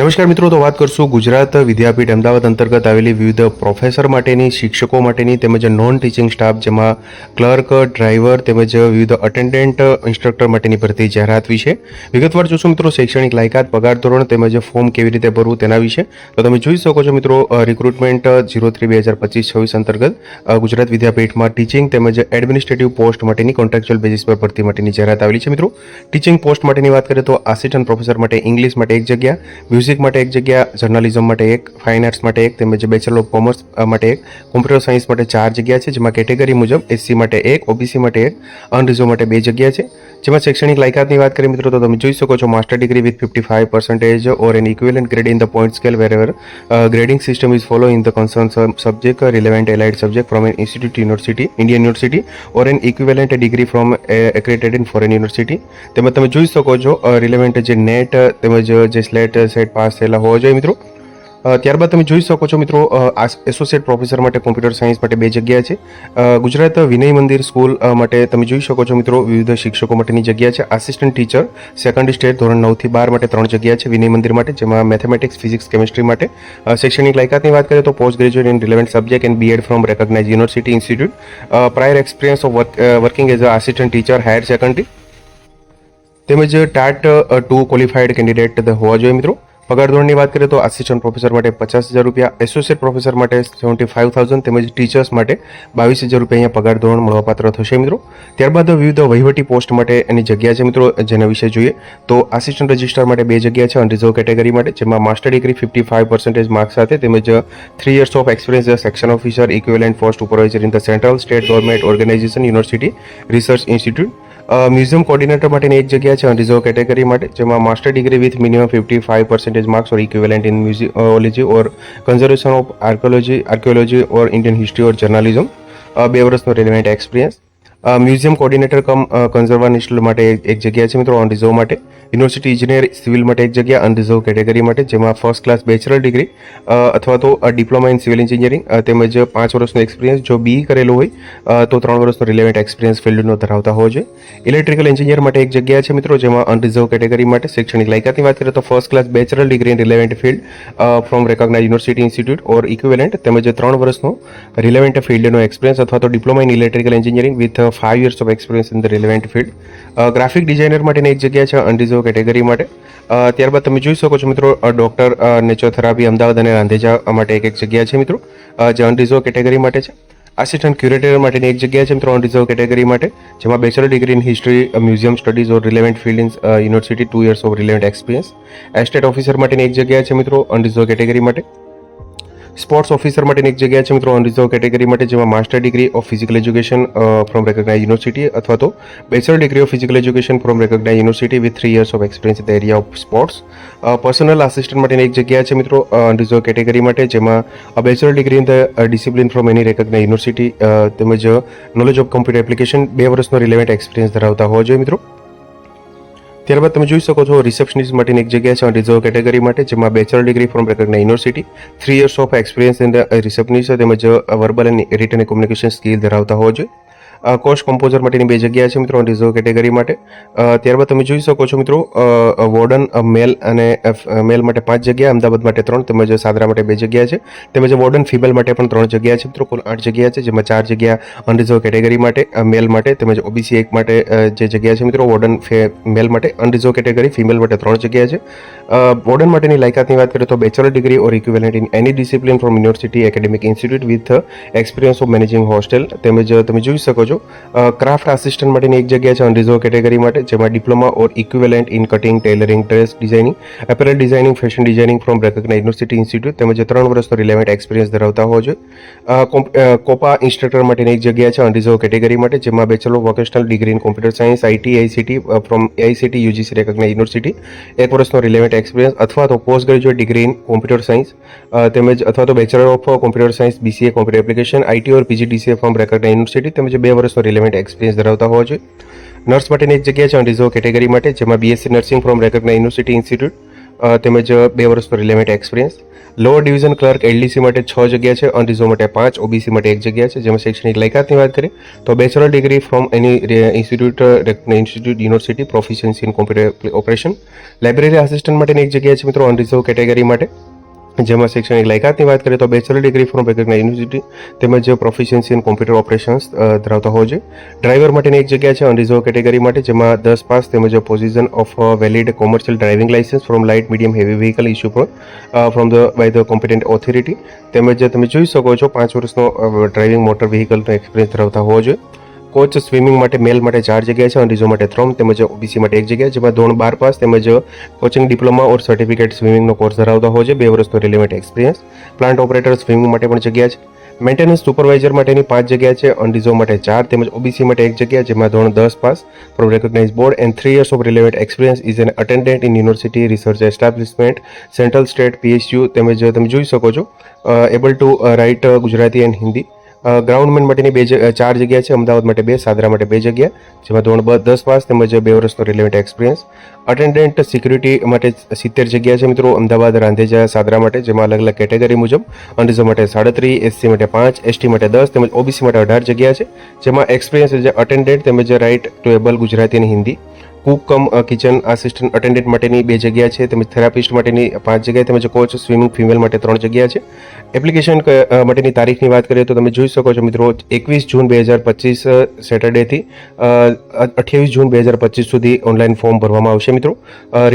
નમસ્કાર મિત્રો, તો વાત કરશું ગુજરાત વિદ્યાપીઠ અમદાવાદ અંતર્ગત આવેલી વિવિધ પ્રોફેસર માટેની, શિક્ષકો માટેની તેમજ નોન ટીચિંગ સ્ટાફ જેમાં ક્લર્ક ડ્રાઈવર તેમજ વિવિધ અટેન્ડન્ટ ઇન્સ્ટ્રક્ટર માટેની ભરતી જાહેરાત વિશે. વિગતવાર જોશું મિત્રો, શૈક્ષણિક લાયકાત, પગાર ધોરણ તેમજ ફોર્મ કેવી રીતે ભરવું તેના વિશે. તો તમે જોઈ શકો છો મિત્રો રિક્રુટમેન્ટ જીરો થ્રી બે હજાર પચીસ છવ્વીસ અંતર્ગત ગુજરાત વિદ્યાપીઠમાં ટીચિંગ તેમજ એડમિનિસ્ટ્રેટિવ પોસ્ટ માટેની કોન્ટ્રાક્ચ્યુઅલ બેઝિસ પર ભરતી માટેની જાહેરાત આવેલી છે મિત્રો. ટીચિંગ પોસ્ટ માટેની વાત કરીએ તો આસિસ્ટન્ટ પ્રોફેસર માટે ઇંગ્લિશ માટે એક જગ્યા મ્યુઝિક માટે એક જગ્યા, જર્નલિઝમ માટે એક, ફાઇન આર્ટ્સ માટે એક, તેમજ બેચલર ઓફ કોમર્સ માટે એક, કોમ્પ્યુટર સાયન્સ માટે ચાર જગ્યા છે, જેમાં કેટેગરી મુજબ એસસી માટે એક, ઓબીસી માટે એક અનરિઝર્વ માટે બે જગ્યા છે. જેમાં શૈક્ષણિક લાયકાતની વાત કરીએ મિત્રો, તો તમે જોઈ શકો છો, master degree with fifty five percentage or an equivalent grade in the point scale wherever grading system is follow in the concern subject relevant allied subject from an institute university Indian university or an equivalent degree from accredited in foreign university તેમજ તમે જોઈ શકો છો relevant જે net તેમજ જે SLET SET pass થયેલા હોવા જોઈએ મિત્રો. ત્યારબાદ તમે જોઈ શકો છો મિત્રો એસોસિએટ પ્રોફેસર માટે કોમ્પ્યુટર સાયન્સ માટે બે જગ્યા છે. ગુજરાત વિનય મંદિર સ્કૂલ માટે તમે જોઈ શકો છો મિત્રો, વિવિધ શિક્ષકો માટેની જગ્યા છે. આસિસ્ટન્ટ ટીચર સેકન્ડ સ્ટેટ ધોરણ નવથી બાર માટે ત્રણ જગ્યા છે વિનય મંદિર માટે, જેમાં મેથેમેટિક્સ ફિઝિક્સ કેમિસ્ટ્રી માટે. શૈક્ષણિક લાયકાતની વાત કરીએ તો post graduate in relevant subject and B Ed from recognise university institute prior experience of working as a assistant teacher higher secondary તેમજ ટાટ ટુ ક્વોલિફાઈડ કેન્ડિડેટ હોવા જોઈએ મિત્રો. પગાર ધોરણની વાત કરીએ તો આસિસ્ટન્ટ પ્રોફેસર માટે પચાસ હજાર રૂપિયા, એસોસિએટ પ્રોફેસર માટે સેવન્ટી ફાઇવ થાઉઝન્ડ તેમજ ટીચર્સ માટે બાવીસ હજાર રૂપિયા અહીંયા પગાર ધોરણ મળવાપાત્ર થશે મિત્રો. ત્યારબાદ વિવિધ વહીવટી પોસ્ટ માટે એની જગ્યા છે મિત્રો, જેના વિશે જોઈએ તો આસિસ્ટન્ટ રજિસ્ટ્રાર માટે બે જગ્યા છે, અનરિઝર્વ કેટેગરી માટે, જેમાં master degree fifty five percentage marks સાથે તેમજ three years of experience section officer, equivalent for supervisor in the central state government organisation university research institute museum coordinator માટેની એક જગ્યા છે રિઝર્વ કેટેગરી માટે, જેમાં master degree with minimum fifty five percentage marks or equivalent in museology or conservation of archaeology archaeology or Indian history or journalism બે વર્ષનો relevant experience museum coordinator cum conservationist માટે એક જગ્યા છે મિત્રો અનરિઝર્વ માટે. યુનિવર્સિટી ઇજનેર સિવિલ માટે એક જગ્યા અનરિઝર્વ કેટેગરી માટે, જેમાં ફર્સ્ટ ક્લાસ બેચલર ડિગ્રી અથવા તો ડિપ્લોમા ઇન સિવિલ એન્જિનિયરિંગ તેમજ પાંચ વર્ષનો એક્સપિરિયન્સ જો બી કરેલું હોય તો ત્રણ વર્ષનો રિલેવન્ટ એક્સપિરિયન્સ ફિલ્ડનો ધરાવતા હોવો જોઈએ. ઇલેક્ટ્રિકલ એન્જિનિયર માટે એક જગ્યા છે મિત્રો, જેમાં અનરિઝર્વ કેટેગરી માટે શૈક્ષણિક લાયકાતની વાત કરીએ તો first class bachelor degree in relevant field from recognise university institute or equivalent તેમજ ત્રણ વર્ષનો રિલેવન્ટ ફિલ્ડનો એક્સપિરિયન્સ અથવા તો diploma in electrical engineering with five years of experience in the relevant field graphic designer માટેની એક જગ્યા છે અનરિઝર્વ કેટેગરી માટે. ત્યારબાદ તમે જોઈ શકો છો મિત્રો ડૉક્ટર નેચરોથેરાપી અમદાવાદ અને રાંધેજા માટે એક એક જગ્યા છે મિત્રો. જે અનરિઝર્વ કેટેગરી માટે છે. આસિસ્ટન્ટ ક્યુરેટર માટેની એક જગ્યા છે મિત્રો અનરિઝર્વ કેટેગરી માટે, જેમાં bachelor degree in history museum studies or relevant field in university two years of relevant experience estate officer માટેની એક જગ્યા છે મિત્રો અનરિઝર્વ કેટેગરી માટે. સ્પોર્ટ્સ ઓફિસર માટેની એક જગ્યા છે મિત્રો અનરિઝર્વ કેટેગરી માટે, જેમાં master degree of physical education from recognise university અથવા તો bachelor degree of physical education from recognise university with three years of experience in the area of sports personal assistant માટેની એક જગ્યા છે મિત્રો અનરિઝર્વ કેટેગરી માટે, જેમાં bachelor degree in the discipline from any recognise university તેમજ knowledge of computer application બે વર્ષનો રિલેવન્ટ એક્સપિરિયન્સ ધરાવતા હોવા જોઈએ મિત્રો. ત્યારબાદ તમે જોઈ શકો છો રિસેપ્શનિસ્ટ માટેની એક જગ્યા છે રિઝર્વ કેટેગરી માટે, જેમાં bachelor degree from recognise university three years of experience in receptionist તેમજ verbal and written communication skill ધરાવતા હોવો જોઈએ. કોસ્ટ કમ્પોઝર માટેની બે જગ્યા છે મિત્રો રિઝર્વ કેટેગરી માટે. ત્યારબાદ તમે જોઈ શકો છો મિત્રો વોર્ડન મેલ અને મેલ માટે પાંચ જગ્યા, અમદાવાદ માટે ત્રણ, તેમજ સાદરા માટે બે જગ્યા છે. તેમજ વોર્ડન ફિમેલ માટે પણ ત્રણ જગ્યા છે મિત્રો, કુલ આઠ જગ્યા છે, જેમાં ચાર જગ્યા અનરિઝર્વ કેટેગરી માટે મેલ માટે, તેમજ ઓબીસી એક માટે જે જગ્યા છે મિત્રો વોર્ડન મેલ માટે અનરિઝર્વ કેટેગરી ફિમેલ માટે ત્રણ જગ્યા છે. વોર્ડન માટેની લાયકાતની વાત કરીએ તો bachelor degree or equivalent in any discipline from university academic institute with experience of managing hostel તેમજ તમે જોઈ શકો છો ક્રાફ્ટ આસિસ્ટન્ટ માટેની એક જગ્યા છે અનરિઝર્વ કેટેગરી માટે, જેમાં diploma or equivalent in cutting tailoring dress designing apparel designing fashion designing from recognise university institute તેમજ ત્રણ વર્ષનો રિલેવન્ટ એક્સપિરિયન્સ ધરાવતા હોવો જોઈએ. કોપા ઇન્સ્ટ્રક્ટર માટેની એક જગ્યા છે અનરિઝર્વ કેટેગરી માટે, જેમાં bachelor vocational degree in computer science IT ICT from ICT UGC recognise university એક વર્ષનો રિલેવન્ટ એક્સપિરિયન્સ અથવા તો post graduate degree in computer science તેમજ અથવા તો bachelor of computer science BCA computer application IT or PGDCA from recognise university તેમજ બે વર્ષનો એક્સપિરિયન્સ ધરાવતા હોવા જોઈએ. નર્સ માટેની એક જગ્યા છે અનરિઝર્વ કેટેગરી માટે, જેમાં BSc nursing from recognise university institute તેમજ બે વર્ષનો relevant experience lower division clerk LDC માટે છ જગ્યા છે અનરિઝર્વ માટે પાંચ ઓબીસી માટે એક જગ્યા છે, જેમાં શૈક્ષણિક લાયકાતની વાત કરીએ, તો bachelor degree from any institute institute university proficiency in computer operation library assistant માટેની એક જગ્યા છે મિત્રો અનરિઝર્વ કેટેગરી માટે. જેમાં શૈક્ષણિક લાયકાતની વાત કરીએ તો bachelor degree from recognised university તેમજ પ્રોફિશિયન્સી ઇન કોમ્પ્યુટર ઓપરેશન્સ ધરાવતા હોવો જોઈએ ડ્રાઈવર માટેની એક જગ્યા છે અનરિઝર્વ કેટેગરી માટે, જેમાં દસ પાસ તેમજ position of valid commercial driving licence from light medium heavy vehicle issue from the by the competent authority તેમજ તમે જોઈ શકો છો, પાંચ વર્ષનો ડ્રાઇવિંગ મોટર વ્હીકલનો એક્સપિરિયન્સ ધરાવતા હોવો જોઈએ કોચ સ્વિમિંગ માટે મેલ માટે ચાર જગ્યા છે અને અનરિઝર્વ માટે ત્રણ, તેમજ ઓબીસી માટે એક જગ્યા જેમાં ધોરણ બાર પાસ, તેમજ કોચિંગ ડિપ્લોમા ઓર સર્ટિફિકેટ સ્વિમિંગનો કોર્સ ધરાવતા હોય છે. બે વર્ષનો relevant experience plant operator swimming માટે પણ જગ્યા છે. મેન્ટેનન્સ સુપરવાઇઝર માટેની પાંચ જગ્યા છે અનરિઝર્વ માટે ચાર, તેમજ ઓબીસી માટે એક જગ્યા, જેમાં ધોરણ દસ pass from recognise board and three years of relevant experience is an attendant in university research establishment central state PSU તેમજ તમે જોઈ શકો છો able to write Gujarati and Hindi groundman માટેની બે ચાર જગ્યા છે. અમદાવાદ માટે બે, સાદરા માટે બે જગ્યા. જેમાં ધોરણ દસ પાસ તેમજ બે વર્ષનો રિલેવન્ટ એક્સપિરિયન્સ અટેન્ડન્ટ સિક્યુરિટી માટે સિત્તેર જગ્યા છે મિત્રો. અમદાવાદ, રાંધેજા, સાદરા માટે, જેમાં અલગ અલગ કેટેગરી મુજબ. અનરિઝર્વ માટે સાડત્રીસ એસસી માટે પાંચ એસટી માટે દસ તેમજ ઓબીસી માટે અઢાર જગ્યા છે. જેમાં એક્સપિરિયન્સ એઝ અટેન્ડન્ટ તેમજ રાઇટ ટુ એબલ ગુજરાતી અને Hindi. Cook cum kitchen assistant attendant માટેની બે જગ્યા છે, તેમજ થેરાપિસ્ટ માટેની પાંચ જગ્યા, તેમજ કોચ સ્વિમિંગ ફિમેલ માટે ત્રણ જગ્યા છે. એપ્લિકેશન માટેની તારીખની વાત કરીએ તો તમે જોઈ શકો છો મિત્રો, એકવીસ જૂન બે હજાર પચીસ સેટરડેથી અઠ્યાવીસ જૂન બે હજાર પચીસ સુધી ઓનલાઈન ફોર્મ ભરવામાં આવશે મિત્રો.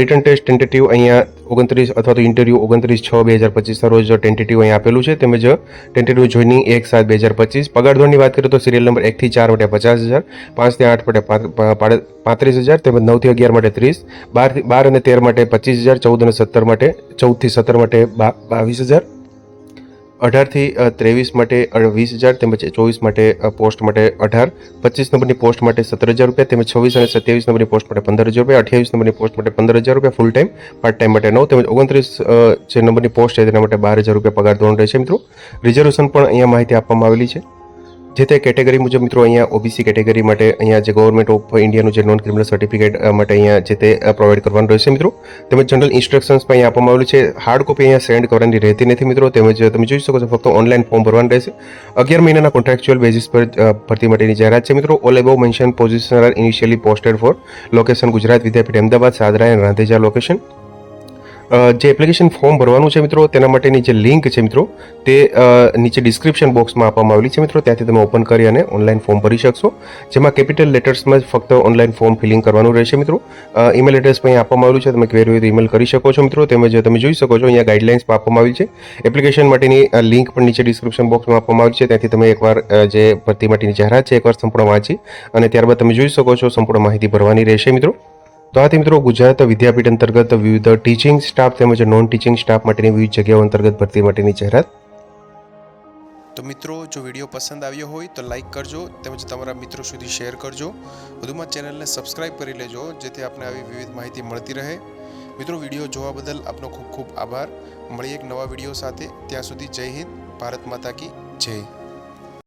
રિટર્ન ટેસ્ટ ટેન્ટેટિવ અહીંયા ઓગણત્રીસ અથવા તો ઇન્ટરવ્યૂ ઓગણત્રીસ છ બે હજાર પચીસના રોજ ટેન્ટેટિવ અહીં આપેલું છે, તેમજ ટેન્ટેટિવ જોઈનિંગ એક સાત બે હજાર પચીસ. પગાર ધોરણની વાત કરીએ તો સિરિયલ નંબર એકથી ચાર માટે પચાસ હજાર પાંચથી આઠ માટે પાંત- પાંત્રીસ હજાર, તેમજ નવથી અગિયાર માટે ત્રીસ બારથી બાર અને તેર માટે પચીસ હજાર, ચૌદ અને સત્તર માટે ચૌદથી સત્તર માટે બાવીસ હજાર. અઢારથી ત્રેવીસ માટે વીસ હજાર, તેમજ ચોવીસ માટે પોસ્ટ માટે અઢાર, પચીસ નંબરની પોસ્ટ માટે સત્તર હજાર રૂપિયા, તેમજ છવ્વીસ અને સત્યાવીસ નંબરની પોસ્ટ માટે પંદર હજાર રૂપિયા, અઠ્યાવીસ નંબરની પોસ્ટ માટે પંદર હજાર રૂપિયા ફૂલ ટાઈમ પાર્ટ ટાઈમ માટે નવ, તેમજ ઓગણત્રીસ જે નંબરની પોસ્ટ છે તેના માટે બાર હજાર રૂપિયા પગાર ધોરણ રહેશે મિત્રો. રિઝર્વેશન પણ અહીંયા માહિતી આપવામાં આવેલી છે. જે તે કેટેગરી મુજબ મિત્રો અહીંયા ઓબીસી કેટેગરી માટે અહીંયા જે ગવર્મેન્ટ ઓફ ઇન્ડિયાનું જે નોન ક્રિમિનલ સર્ટિફિકેટ માટે અહીંયા જે તે પ્રોવાઈડ કરવાનું રહેશે મિત્રો. તેમજ જનરલ ઇન્સ્ટ્રક્શન્સ પણ અહીંયા આપવામાં આવેલું છે. હાર્ડ કોપી અહીંયા સેન્ડ કરવાની રહેતી નથી મિત્રો. તેમજ તમે જોઈ શકો છો ફક્ત ઓનલાઈન ફોર્મ ભરવાનું રહેશે. અગિયાર મહિનાના કોન્ટ્રાક્ચ્યુઅલ બેઝિસ પર ભરતી માટેની જાહેરાત છે મિત્રો. All above mention position are initially posted for location Gujarat, Vidyapith, Ahmedabad, Sadra and Randheja location જે એપ્લિકેશન ફોર્મ ભરવાનું છે મિત્રો, તેના માટેની જે લિંક છે મિત્રો, તે નીચે ડિસ્ક્રિપ્શન બોક્સમાં આપવામાં આવેલી છે મિત્રો. ત્યાંથી તમે ઓપન કરી અને ઓનલાઈન ફોર્મ ભરી શકશો. જેમાં કેપિટલ લેટર્સમાં ફક્ત ઓનલાઈન ફોર્મ ફિલિંગ કરવાનું રહેશે મિત્રો. ઈમેલ એડ્રેસ અહીં આપવામાં આવેલું છે. તમે ક્વેરી હોય તો ઈમેલ કરી શકો છો મિત્રો. તેમજ તમે જોઈ શકો છો, અહીંયા ગાઈડલાઇન્સ પણ આપવામાં આવી છે. એપ્લિકેશન માટેની લિંક પણ નીચે ડિસ્ક્રિપ્શન બોક્સમાં આપવામાં આવી છે. ત્યાંથી તમે એકવાર જે ભરતી માટેની જાહેરાત છે, એકવાર સંપૂર્ણ વાંચી અને ત્યારબાદ તમે જોઈ શકો છો, સંપૂર્ણ માહિતી ભરવાની રહેશે મિત્રો. તો આથી મિત્રો ગુજરાત વિદ્યાપીઠ અંતર્ગત વિવિધ ટીચિંગ સ્ટાફ તેમજ નોન ટીચિંગ સ્ટાફ માટેની વિવિધ જગ્યાઓ અંતર્ગત ભરતી માટેની જાહેરાત. તો મિત્રો, જો વીડિયો પસંદ આવ્યો હોય તો લાઈક કરજો તેમજ તમારા મિત્રો સુધી શેર કરજો. વધુમાં ચેનલને સબસ્ક્રાઇબ કરી લેજો, જેથી આપને આવી વિવિધ માહિતી મળતી રહે. મિત્રો, વીડિયો જોવા બદલ આપનો ખૂબ ખૂબ આભાર. મળીએ એક નવા વીડિયો સાથે. ત્યાં સુધી જય હિન્દ, ભારત માતા કી જય.